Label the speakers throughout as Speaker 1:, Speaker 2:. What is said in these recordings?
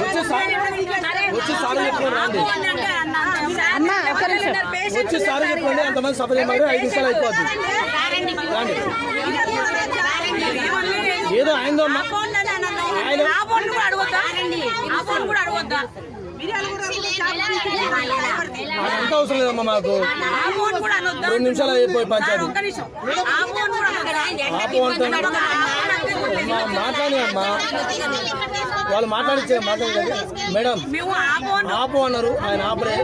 Speaker 1: వచ్చి సార్ వచ్చి సార్ చెప్పుకోండి
Speaker 2: అమ్మ ఒక్క నిమిషం
Speaker 1: వచ్చి సార్ చెప్పండి అంతమంది సభ చేయమని ఐదు నిమిషాలు అయిపోద్ది రండి ఏదో అయిందో అమ్మా ఆయన అదంతా అవసరం లేదమ్మా మాకు రెండు నిమిషాలు అయిపోయి పంచాయతీ మాట్లాడి అమ్మా వాళ్ళు మాట్లాడిచ్చే మాట్లాడలేదు మేడం ఆపు అన్నారు ఆయన ఆపరే.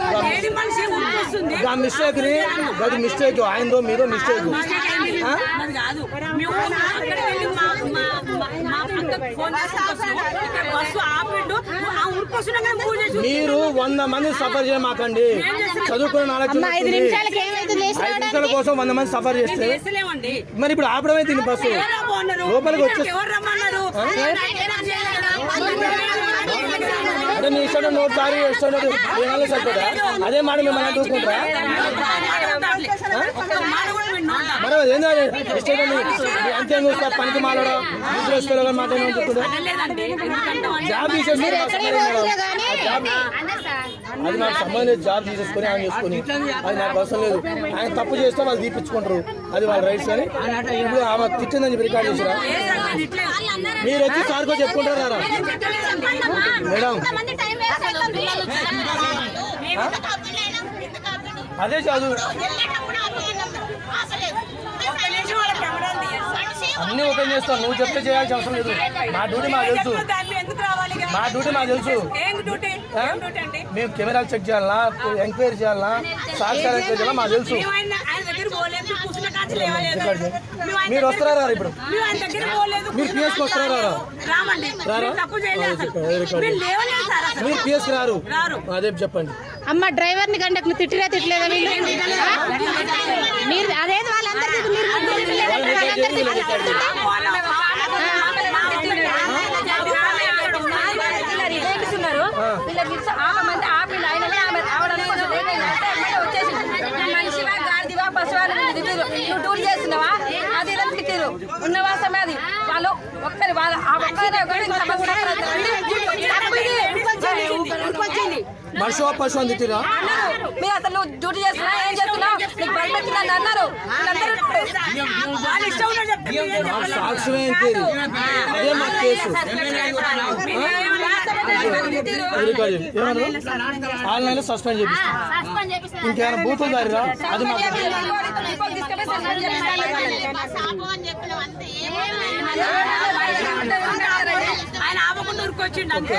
Speaker 1: ఆ మిస్టేక్ని గది మిస్టేక్ ఆయనదో మీదో మిస్టేక్ మీరు వంద మంది సఫర్ చేయమాకండి. చదువుకున్న
Speaker 2: ఐదు
Speaker 1: నిమిషాల కోసం వంద మంది సఫర్ చేస్తే మరి ఇప్పుడు ఆపడమే తిని బస్సు.
Speaker 3: రమ్మన్నారు? ఎవరు రమ్మన్నారు
Speaker 1: అంటే నీ ఇష్టం నోట్ సారి ఇష్టం ఏమైనా సరిపోదా అదే మాట మిమ్మల్ని అంటుకుంటారా అంతే చూస్తా? పనికి మాలడం? ఇష్టం మాట జాబ్ తీసేసుకుని అది నాకు సంబంధం లేదు. జాబ్ తీసేసుకొని ఆయన చేసుకుని. అది నాకు అవసరం లేదు. ఆయన తప్పు చేస్తే వాళ్ళు తీపించుకుంటారు అది వాళ్ళ రైట్స్ అని. ఇప్పుడు ఆమె తిట్టిందని చెప్పి రికార్డ్ చేసిరా? మీరు వచ్చి సార్కో చెప్పుకుంటారా? మేడం. అదే చదువు. అన్ని ఓపెన్ చేస్తాను నువ్వు చెప్తే చేయాల్సిన అవసరం లేదు. మా డ్యూటీ మాకు తెలుసు? మా డ్యూటీ మాకు తెలుసు. మేము కెమెరాలు చెక్ చేయాలనా? ఎంక్వైరీ చేయాలనా? సాక్ష్యాలు ఎంక్వైరీ చేయాలా మాకు తెలుసు. మీరు వస్తున్నారా ఇప్పుడు? మీరు PS కి వస్తారా రారా? మీరు పిఎస్కి రారు. అదే చెప్పండి.
Speaker 2: అమ్మ డ్రైవర్ని కండక్టర్ తిట్టిరా తిట్టలేదా వీళ్ళు మీరు అదేది వాళ్ళందరికీ
Speaker 4: నువ్వు టూర్ చేస్తున్నావా అది ఇలా తిట్టిరు ఉన్నవాసమే అది వాళ్ళు ఒక్కరి వాళ్ళ ఆ ఒక్కరి
Speaker 1: మనిషి పశు అని తిట్టిరా
Speaker 4: అన్నారు మీరు అసలు నువ్వు డ్యూటీ చేస్తున్నా ఏం చేస్తున్నావు నీకు బయట అన్నారు
Speaker 1: ఇంకేది అదే మా కేసు ఆన్లైన్లో సస్పెండ్ చేపిస్తాం ఇంకేమైనా బూతులు దారిరా అది
Speaker 3: ఆయన ఆపకుండా ఉరికొచ్చిండు అంతే